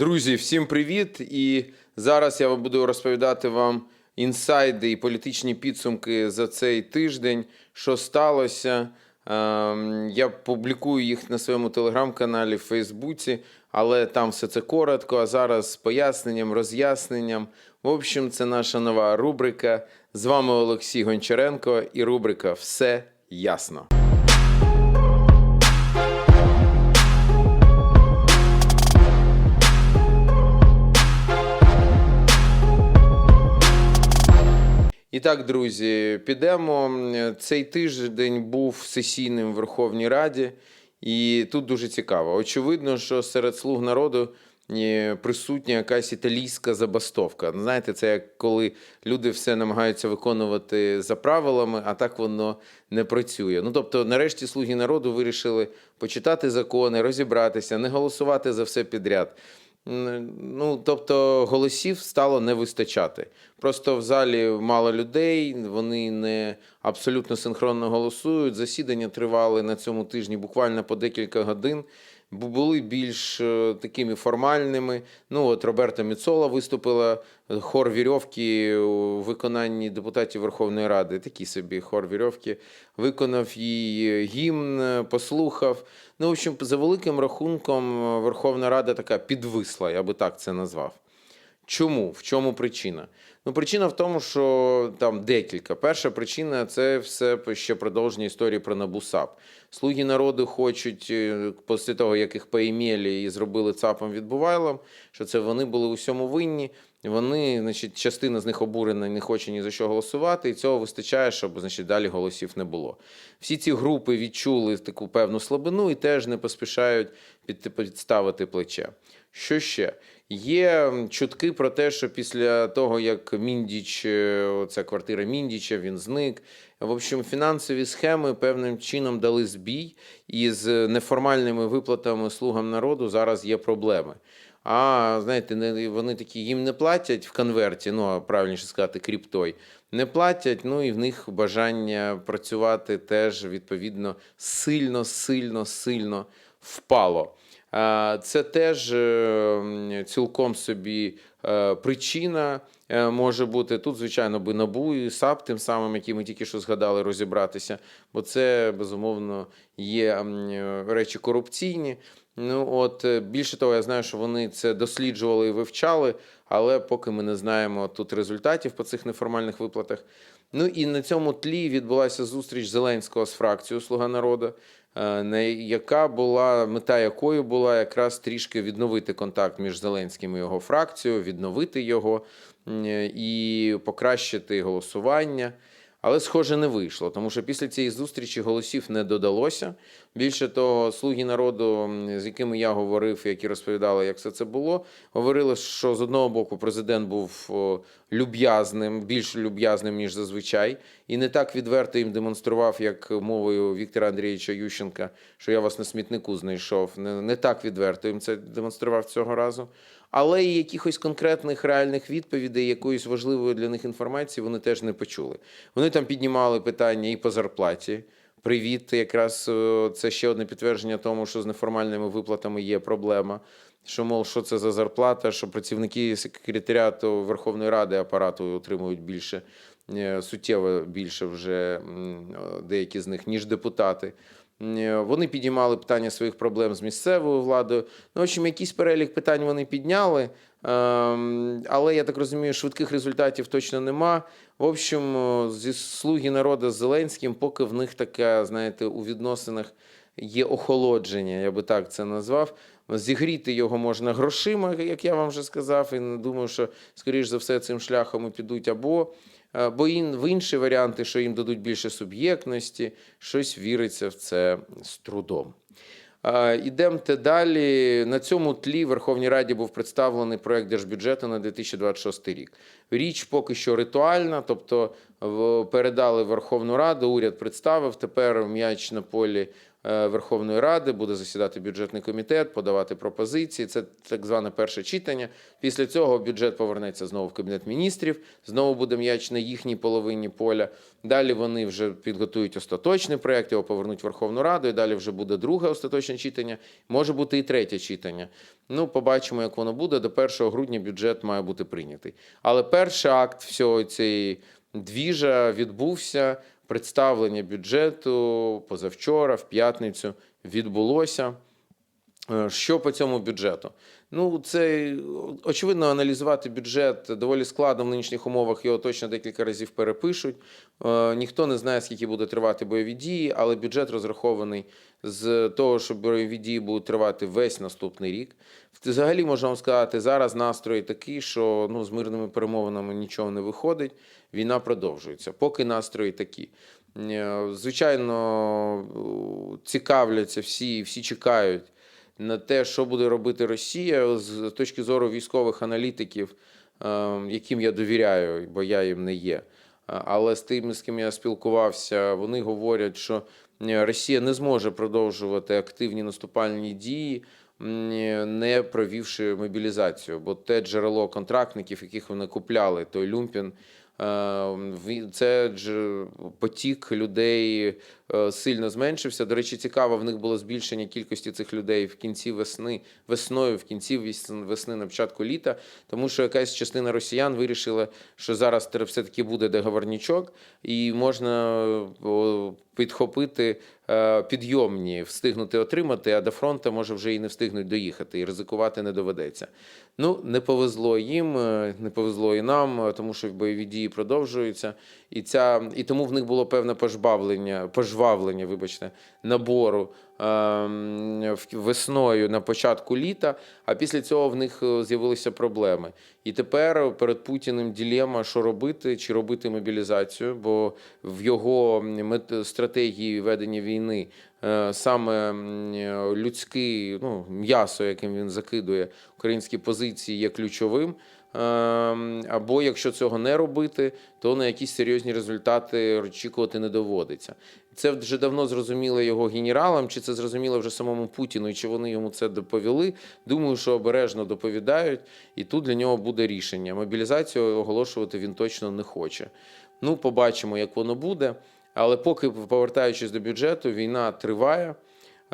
Друзі, всім привіт! І зараз я буду розповідати вам інсайди і політичні підсумки за цей тиждень, що сталося. Ем, Я публікую їх на своєму телеграм-каналі в Фейсбуці, але там все це коротко. А зараз з поясненням, роз'ясненням. В общем, це наша нова рубрика. З вами Олексій Гончаренко і рубрика Все ясно. І так, друзі, підемо. Цей тиждень був сесійним в Верховній Раді, і тут дуже цікаво. Очевидно, що серед слуг народу е, присутня якась італійська забастовка. Знаєте, це як коли люди все намагаються виконувати за правилами, а так воно не працює. Ну тобто, нарешті, слуги народу вирішили почитати закони, розібратися, не голосувати за все підряд. Ну, тобто голосів стало не вистачати. Просто в залі мало людей, вони не абсолютно синхронно голосують. Засідання тривали на цьому тижні буквально по декілька годин. Бу- Були більш е, такими формальними. Ну, от Роберта Міцола виступила, хор вірьовки у виконанні депутатів Верховної Ради. Такий собі хор вірьовки. Виконав її гімн, е, послухав. Ну, в общем, за великим рахунком, е, Верховна Рада така підвисла, я би так це назвав. Чому? В чому причина? Ну, причина в тому, що там декілька. Перша причина це все ще продовження історії про Набу САП. Слуги народу хочуть, е, після того, як їх поім'єлі і зробили ЦАПом відбувайлом, що це вони були у всьому винні. Вони, значить, частина з них обурена і не хоче ні за що голосувати, і цього вистачає, щоб значить, далі голосів не було. Всі ці групи відчули таку певну слабину і теж не поспішають підставити плече. Що ще? Є чутки про те, що після того, як Міндіч, е, оця квартира Міндіча, він зник. В общем, фінансові схеми певним чином дали збій, і з неформальними виплатами слугам народу зараз є проблеми. А знаєте, вони такі їм не платять в конверті, ну правильніше сказати, кріптой. Не платять, ну і в них бажання працювати теж відповідно сильно, сильно, сильно впало. Це теж е, цілком собі е, причина е, може бути. Тут, звичайно, би НАБУ і САП, тим самим, які ми тільки що згадали, розібратися, бо це безумовно є речі корупційні. Ну от більше того, я знаю, що вони це досліджували і вивчали, але поки ми не знаємо тут результатів по цих неформальних виплатах. Ну і на цьому тлі відбулася зустріч Зеленського з фракцією Слуга народу, на яка була мета якої була якраз трішки відновити контакт між Зеленським і його фракцією, відновити його і покращити голосування. Але, схоже, не вийшло, тому що після цієї зустрічі голосів не додалося. Більше того, слуги народу, з якими я говорив, які розповідали, як все це було, говорили, що з одного боку президент був люб'язним, більш люб'язним, ніж зазвичай, і не так відверто їм демонстрував, як мовою Віктора Андрійовича Ющенка, що я вас на смітнику знайшов. Не, не так відверто їм це демонстрував цього разу. Але і якихось конкретних реальних відповідей, якоїсь важливої для них інформації вони теж не почули. Вони там піднімали питання і по зарплаті. Привіт, якраз е, це ще одне підтвердження тому, що з неформальними виплатами є проблема. Що, мов, що це за зарплата, що працівники секретаріату Верховної Ради апарату отримують більше, е, суттєво більше вже е, деякі з них, ніж депутати. Е, Вони підіймали питання своїх проблем з місцевою владою. Ну, в общем, якийсь перелік питань вони підняли. Ем, Але я так розумію, швидких результатів точно нема. В общем, е, зі слуги народу з Зеленським, поки в них таке, знаєте, у відносинах є охолодження, я би так це назвав. Зігріти його можна грошима, як я вам вже сказав, і не думаю, що скоріш за все цим шляхом і підуть або. Е, Бо ін- в інші варіанти, що їм дадуть більше суб'єктності, щось віриться в це з трудом. Е, Ідемте далі. На цьому тлі Верховній Раді був представлений проект держбюджету на 2026 рік. Річ поки що ритуальна, тобто передали Верховну Раду, уряд представив. Тепер м'яч на полі Верховної Ради, буде засідати бюджетний комітет, подавати пропозиції. Це так зване перше читання. Після цього бюджет повернеться знову в кабінет міністрів. Знову буде м'яч на їхній половині поля. Далі вони вже підготують остаточний проект, його повернуть в Верховну Раду. І далі вже буде друге остаточне читання. Може бути і третє читання. Ну, побачимо, як воно буде. До 1 грудня бюджет має бути прийнятий. Але перший акт всього цієї двіжа відбувся. Представлення бюджету позавчора, в п'ятницю, відбулося. Е, Що по цьому бюджету? Ну, це очевидно, аналізувати бюджет доволі складно в нинішніх умовах. Його точно декілька разів перепишуть. Е, Ніхто не знає, скільки буде тривати бойові дії, але бюджет розрахований з того, що бойові дії будуть тривати весь наступний рік. Взагалі можна вам сказати, зараз настрої такі, що ну, з мирними перемовинами нічого не виходить. Війна продовжується. Поки настрої такі. Е, Звичайно, цікавляться всі, всі чекають на те, що буде робити Росія з точки зору військових аналітиків, е, яким я довіряю, бо я їм не є. Але з тими, з ким я спілкувався, вони говорять, що е, Росія не зможе продовжувати активні наступальні дії, не провівши мобілізацію. Бо те джерело контрактників, яких вони купляли, той Люмпін, це дж- потік людей е, сильно зменшився. До речі, цікаво, в них було збільшення кількості цих людей в кінці весни, весною, в кінці весни, на початку літа, тому що якась частина росіян вирішила, що зараз тре- все-таки буде договорнічок, і можна підхопити е, підйомні, встигнути отримати, а до фронту може вже і не встигнуть доїхати, і ризикувати не доведеться. Ну, не повезло їм, е, не повезло і нам, е, тому що бойові дії продовжуються. І, ця, і тому в них було певне пожбавлення, пожвавлення, вибачте, набору в- весною на початку літа, а після цього в них е, з'явилися проблеми. І тепер перед Путіним ділема, що робити, чи робити мобілізацію, бо в його стратегії ведення війни е, саме е, людське ну, м'ясо, яким він закидує українські позиції, є ключовим. Ем, Або якщо цього не робити, то на якісь серйозні результати очікувати не доводиться. Це вже давно зрозуміло його генералам, чи це зрозуміло вже самому Путіну, і чи вони йому це доповіли. Думаю, що обережно доповідають, і тут для нього буде рішення. Мобілізацію оголошувати він точно не хоче. Ну, побачимо, як воно буде. Але поки повертаючись до бюджету, війна триває.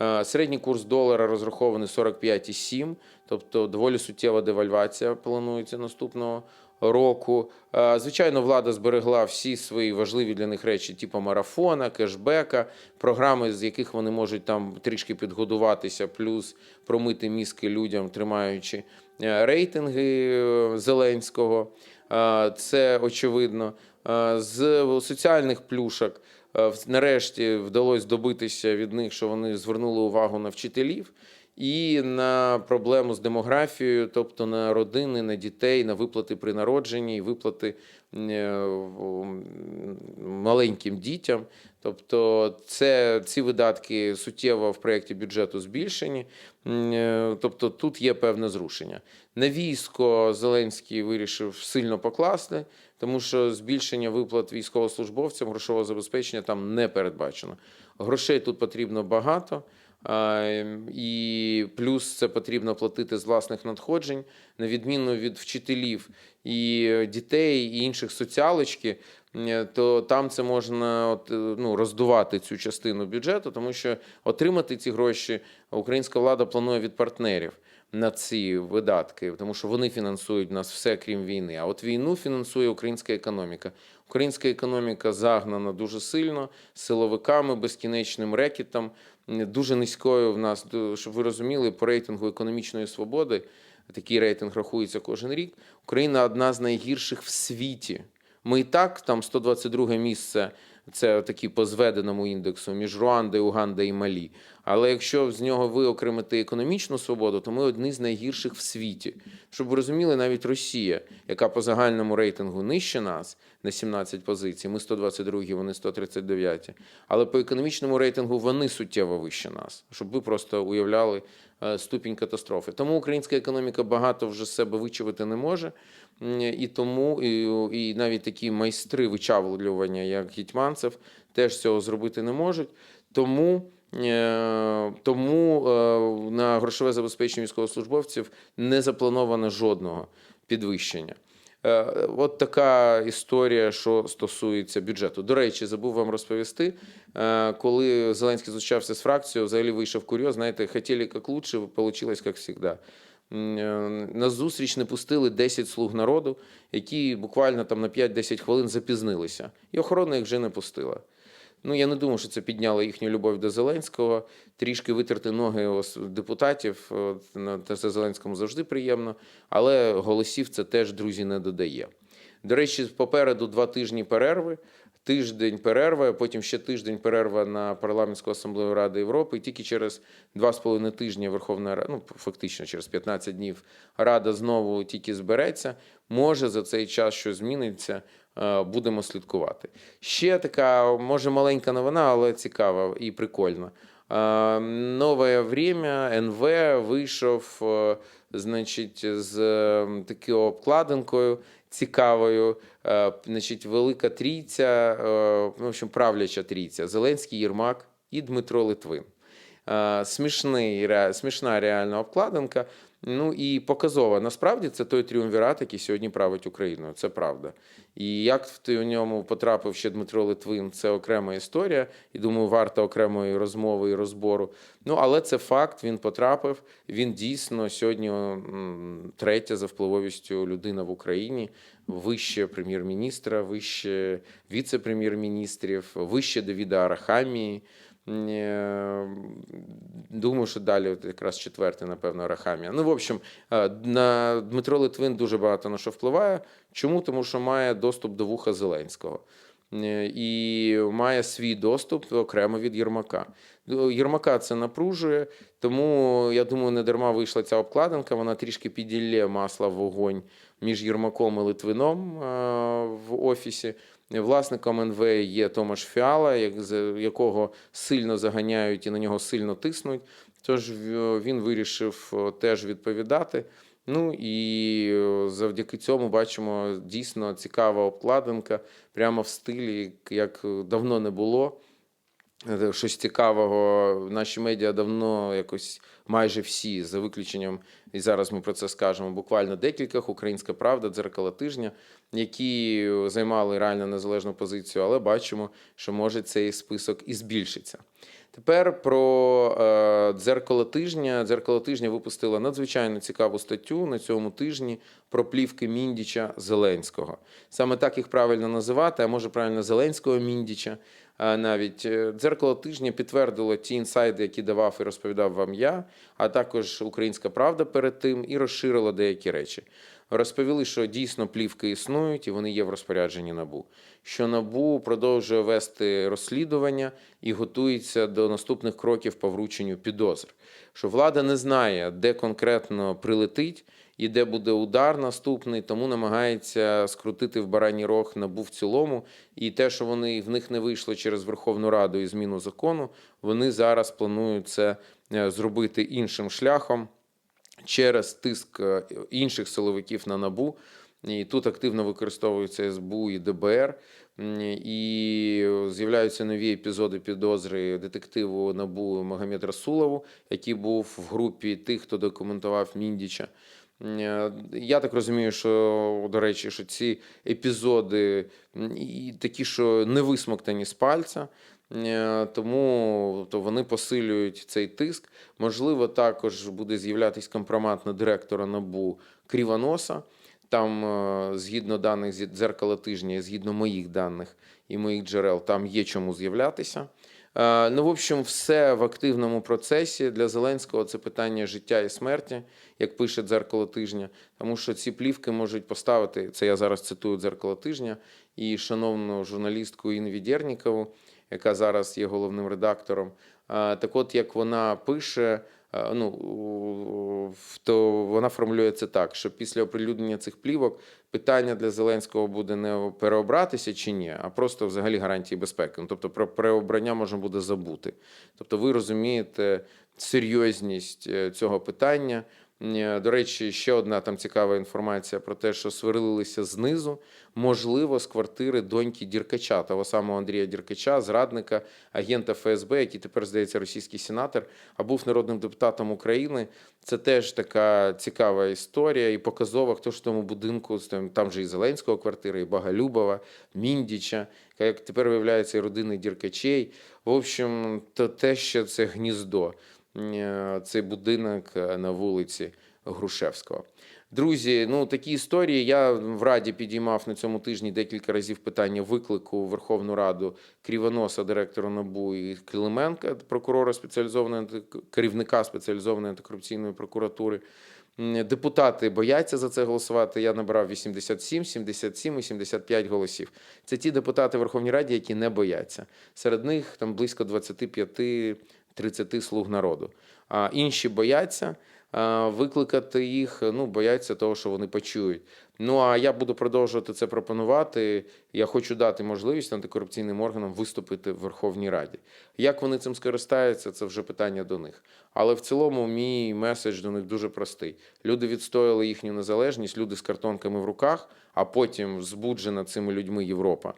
Е, Середній курс долара розрахований 45,7, тобто доволі суттєва девальвація планується наступного року. Е, Звичайно, влада зберегла всі свої важливі для них речі, типу марафона, кешбека, програми, з яких вони можуть там трішки підгодуватися, плюс промити мізки людям, тримаючи е, рейтинги Зеленського. Це очевидно. Е, З соціальних плюшок е, нарешті вдалося добитися від них, що вони звернули увагу на вчителів і на проблему з демографією, тобто на родини, на дітей, на виплати при народженні, і виплати е, маленьким дітям. Тобто, це ці видатки суттєво в проєкті бюджету збільшені. Е, Тобто тут є певне зрушення. На військо Зеленський вирішив сильно покласти, тому що збільшення виплат військовослужбовцям грошового забезпечення там не передбачено. Грошей тут потрібно багато. ем, І плюс це потрібно платити з власних надходжень, на відміну від вчителів і дітей і інших соціалочки, то там це можна от, е, ну, роздувати цю частину бюджету, тому що отримати ці гроші українська влада планує від партнерів на ці видатки, тому що вони фінансують нас все крім війни. А от війну фінансує українська економіка. Українська економіка загнана дуже сильно силовиками, безкінечним рекетом, дуже низькою в нас, щоб ви розуміли, по рейтингу економічної свободи. Такий рейтинг рахується кожен рік. Україна одна з найгірших в світі. Ми і так там 122 місце. Це такі по зведеному індексу між Руандою, Угандою і Малі. Але якщо з нього виокремити економічну свободу, то ми одні з найгірших в світі. Щоб ви розуміли, навіть Росія, яка по загальному рейтингу нижче нас на 17 позицій, ми 122, вони 139. Але по економічному рейтингу вони суттєво вище нас, щоб ви просто уявляли е, ступінь катастрофи. Тому українська економіка багато вже з себе вичавити не може. І тому і, і навіть такі майстри вичавлювання, як Гетьманцев, теж цього зробити не можуть. Тому Е, Тому е, на грошове забезпечення військовослужбовців не заплановано жодного підвищення. Е, От така історія, що стосується бюджету. До речі, забув вам розповісти, коли Зеленський зустрічався з фракцією, взагалі вийшов курйоз, знаєте, хотіли як лучше, получилось як завжди. Е, На зустріч не пустили 10 слуг народу, які буквально там на 5-10 хвилин запізнилися. І охорона їх вже не пустила. Ну, я не думаю, що це підняло їхню любов до Зеленського. Трішки витерти ноги депутатів це Зеленському завжди приємно, але голосів це теж, друзі, не додає. До речі, попереду два тижні перерви. Тиждень перерва, потім ще тиждень перерва на парламентську асамблею Ради Європи. І тільки через два з половиною тижні Верховна Рада, ну фактично через 15 днів, Рада знову тільки збереться. Може за цей час щось зміниться. е, Будемо слідкувати. Ще така, може, маленька новина, але цікава і прикольна. Е, Нове время НВ вийшов, е, значить, з такою обкладинкою цікавою. Е, Значить, велика трійця, е, в общем, правляча трійця. Зеленський, Єрмак і Дмитро Литвин. Е, Смішний, смішна реальна обкладинка. Ну і показова. Насправді це той тріумвірат, який сьогодні править Україною. Це правда. І як в ньому потрапив ще Дмитро Литвин, це окрема історія. І думаю, варта окремої розмови і розбору. Ну але це факт. Він потрапив. Він дійсно сьогодні третя за впливовістю людина в Україні, вище прем'єр-міністра, вище віце-прем'єр-міністрів, вище Давіда Арахамії. Думаю, що далі от якраз четвертий, напевно, Арахамія. Ну, в общем, е, на Дмитро Литвин дуже багато на що впливає. Чому? Тому що має доступ до вуха Зеленського. Е, І має свій доступ окремо від Єрмака. До Єрмака це напружує, тому я думаю, не дарма вийшла ця обкладинка. Вона трішки піділє масла в вогонь між Єрмаком і Литвином е, в офісі. Власником НВ є Томаш Фіала, якого сильно заганяють і на нього сильно тиснуть. Тож він вирішив е, теж відповідати. Ну і е, завдяки цьому бачимо дійсно цікава обкладинка прямо в стилі, як давно не було. Е, Щось цікавого. Наші медіа давно якось майже всі, за виключенням, і зараз ми про це скажемо. Буквально декількох Українська Правда, дзеркало тижня, які займали реально незалежну позицію, але бачимо, що може цей список і збільшиться. Тепер про е, дзеркало тижня. Дзеркало тижня випустило надзвичайно цікаву статтю на цьому тижні про плівки Міндіча Зеленського. Саме так їх правильно називати, а може правильно Зеленського Міндіча. А навіть е, дзеркало тижня підтвердило ті інсайди, які давав і розповідав вам я, а також Українська Правда перед тим, і розширило деякі речі. Розповіли, що дійсно плівки існують і вони є в розпорядженні набу. Що набу продовжує вести розслідування і готується до наступних кроків по врученню підозр. Що влада не знає, де конкретно прилетить і де буде удар наступний, тому намагається скрутити в бараній рог набу в цілому. І те, що вони в них не вийшло через Верховну Раду і зміну закону, вони зараз планують це е, зробити іншим шляхом через тиск е, інших силовиків на набу. І тут активно використовуються СБУ і ДБР. І з'являються нові епізоди підозри детективу Набу Магомед Расулову, який був в групі тих, хто документував Міндіча. Е, Я так розумію, що до речі, що ці епізоди такі, що не висмоктані з пальця. Е, Тому то вони посилюють цей тиск. Можливо, також буде з'являтися компромат на директора НАБУ Крівоноса. Там, е, згідно даних дзеркала тижня, згідно моїх даних і моїх джерел, там є чому з'являтися. Е, Ну, в общем, все в активному процесі. Для Зеленського це питання життя і смерті, як пише дзеркало тижня. Тому що ці плівки можуть поставити, це я зараз цитую дзеркало тижня, і шановну журналістку Інну Відєрнікову, яка зараз є головним редактором. Так от, як вона пише, ну, то вона формулює це так, що після оприлюднення цих плівок питання для Зеленського буде не переобратися чи ні, а просто взагалі гарантії безпеки. Ну, тобто про переобрання можна буде забути. Тобто ви розумієте серйозність е, цього питання. Е, До речі, ще одна там цікава інформація про те, що сварилися знизу, можливо, з квартири доньки Діркача, того самого Андрія Діркача, зрадника, агента ФСБ, який тепер здається російський сенатор, а був народним депутатом України. Це теж така цікава історія і показова, хто ж в тому будинку, там же і Зеленського квартира, і Багалюбова, Міндіча, як тепер виявляється, і родини Діркачей. В общем, то те, що це гніздо, цей будинок е, на вулиці Грушевського. Друзі, ну такі історії. Я в Раді підіймав на цьому тижні декілька разів питання виклику у Верховну Раду Крівоноса, директора НАБУ і Клименка, прокурора спеціалізованої керівника спеціалізованої антикорупційної прокуратури. Депутати бояться за це голосувати. Я набрав 87, 77 і 75 голосів. Це ті депутати в Верховній Раді, які не бояться. Серед них там близько 25-30 слуг народу. А інші бояться викликати їх, ну, бояться того, що вони почують. Ну а я буду продовжувати це пропонувати. Я хочу дати можливість антикорупційним органам виступити в Верховній Раді. Як вони цим скористаються, це вже питання до них. Але в цілому мій меседж до них дуже простий. Люди відстояли їхню незалежність, люди з картонками в руках, а потім збуджена цими людьми Європа.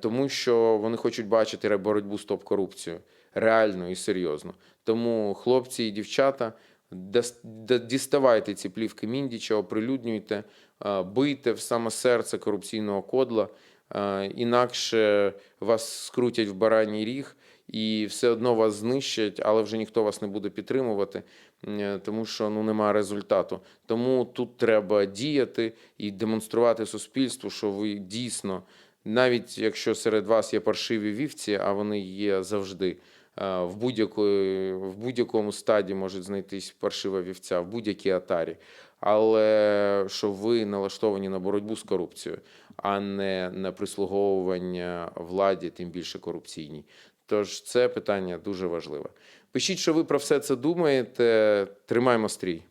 Тому що вони хочуть бачити боротьбу з топ-корупцією реально і серйозно. Тому хлопці і дівчата. Діставайте ці плівки Міндіча, оприлюднюйте, бийте в саме серце корупційного кодла, інакше вас скрутять в бараній ріг і все одно вас знищать, але вже ніхто вас не буде підтримувати, тому що ну немає результату. Тому тут треба діяти і демонструвати суспільству, що ви дійсно, навіть якщо серед вас є паршиві вівці, а вони є завжди. Е, В, будь-якому стаді можуть знайтись паршива вівця, в будь-якій атарі. Але що ви налаштовані на боротьбу з корупцією, а не на прислуговування владі, тим більше корупційній. Тож це питання дуже важливе. Пишіть, що ви про все це думаєте. Тримаймо стрій.